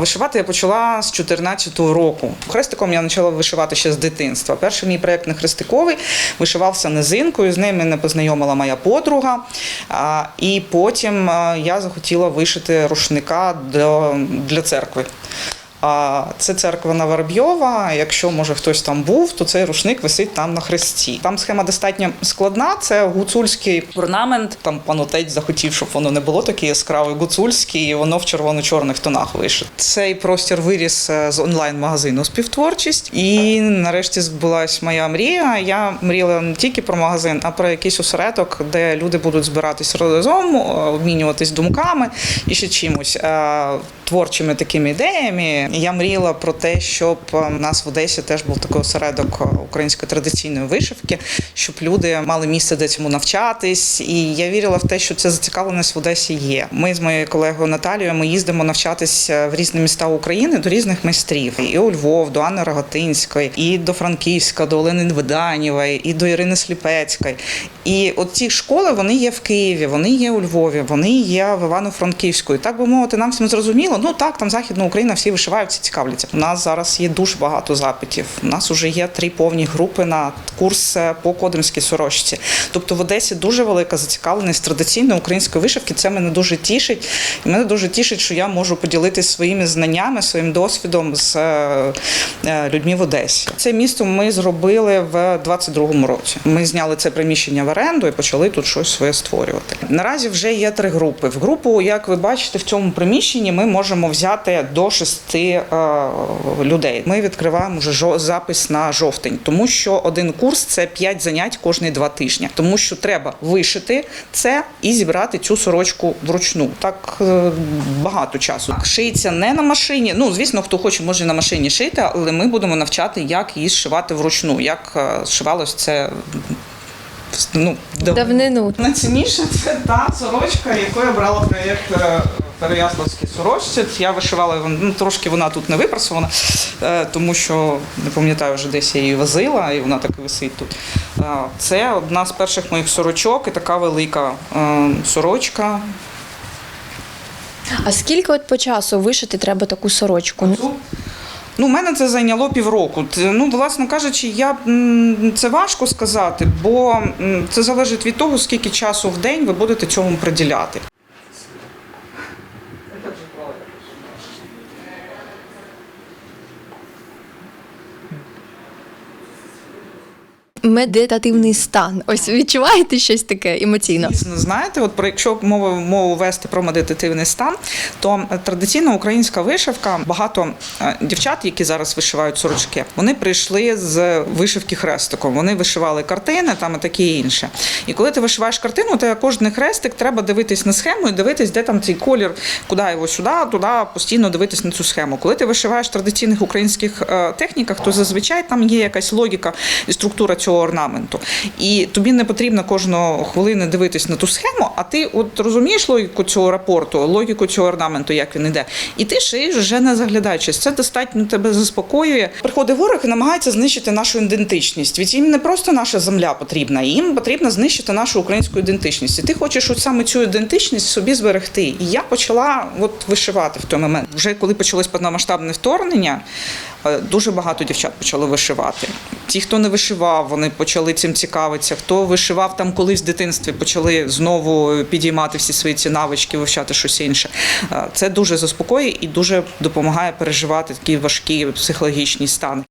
Вишивати я почала з 14-го року. Хрестиком я почала вишивати ще з дитинства. Перший мій проєкт не хрестиковий вишивався низинкою. З ним мене познайомила моя подруга. І потім я захотіла вишити рушника для церкви. А це церква Новоробйова. Якщо може хтось там був, то цей рушник висить там на хресті. Там схема достатньо складна. Це гуцульський орнамент. Там пан отець захотів, щоб воно не було таке яскраве гуцульське, і воно в червоно-чорних тонах вишито. Цей простір виріс е, з онлайн-магазину співтворчість. І нарешті збулась моя мрія. Я мріяла не тільки про магазин, а про якийсь осередок, де люди будуть збиратись разом, е, обмінюватись думками і ще чимось е, творчими такими ідеями. Я мріяла про те, щоб е, в нас в Одесі теж був такий осередок е, української традиційної вишивки, щоб люди мали місце, де цьому навчатись. І я вірила в те, що ця зацікавленість в Одесі є. Ми з моєю колегою Наталією ми їздимо навчатись е, в різні міста України до різних майстрів. І у Львов, до Анни Рогатинської, і до Франківська, до Олени Виданєвої, і до Ірини Сліпецької. І от ці школи вони є в Києві, вони є у Львові, вони є в Івано-Франківську. І так би мовити, нам всім зрозуміло. Ну так, там Західна Україна, всі вишивають, всі цікавляться. У нас зараз є дуже багато запитів. У нас вже є три повні групи на курс е, по кодимській сорочці. Тобто в Одесі дуже велика зацікавленість традиційної української вишивки. Це мене дуже тішить. І мене дуже тішить, що я можу поділитися своїми знаннями, своїм досвідом з е, е, людьми в Одесі. Це місто ми зробили в 22-му році. Ми зняли це приміщення в оренду і почали тут щось своє створювати. Наразі вже є три групи. В групу, як ви бачите, в цьому приміщенні ми можемо взяти до шести е, людей. Ми відкриваємо вже запис на жовтень, тому що один курс це 5 занять кожні два тижні. Тому що треба вишити це і зібрати цю сорочку вручну. Так е, багато часу. Шиється не на машині. Ну звісно, хто хоче, може на машині шити, але ми будемо навчати, як її зшивати вручну, як е, зшивалось це. Ну, дав- Давнину. Найцінніше це та сорочка, яку я брала проєкт Переяславські сорочці. Я вишивала ну, трошки вона тут не випрасована, е, тому що не пам'ятаю вже десь я її возила, і вона так і висить тут. Е, Це одна з перших моїх сорочок і така велика е, сорочка. А скільки от по часу вишити треба таку сорочку? Ну, у мене це зайняло півроку. Ну, власне кажучи, я це важко сказати, бо це залежить від того, скільки часу в день ви будете цьому приділяти. Медитативний стан. Ось відчуваєте щось таке емоційно? Дійсно, знаєте, от про якщо мову мову вести про медитативний стан, то е, традиційна українська вишивка, багато е, дівчат, які зараз вишивають сорочки, вони прийшли з вишивки хрестиком. Вони вишивали картини там і таке інше. І коли ти вишиваєш картину, то кожен хрестик треба дивитись на схему і дивитись, де там цей колір, куди його сюди, туди постійно дивитись на цю схему. Коли ти вишиваєш в традиційних українських е, техніках, то зазвичай там є якась логіка і структура цього орнаменту. І тобі не потрібно кожного хвилини дивитись на ту схему, а ти от розумієш логіку цього рапорту, логіку цього орнаменту, як він іде. І ти шиєш вже не заглядаючись. Це достатньо тебе заспокоює. Приходить ворог і намагається знищити нашу ідентичність. Від їм не просто наша земля потрібна, їм потрібно знищити нашу українську ідентичність. І ти хочеш от саме цю ідентичність собі зберегти. І я почала от вишивати в той момент. Вже коли почалось повномасштабне вторгнення, дуже багато дівчат почали вишивати. Ті, хто не вишивав, вони почали цим цікавитися. Хто вишивав там колись в дитинстві, почали знову підіймати всі свої ці навички, вивчати щось інше. Е, Це дуже заспокоює і дуже допомагає переживати такі важкі психологічні стани.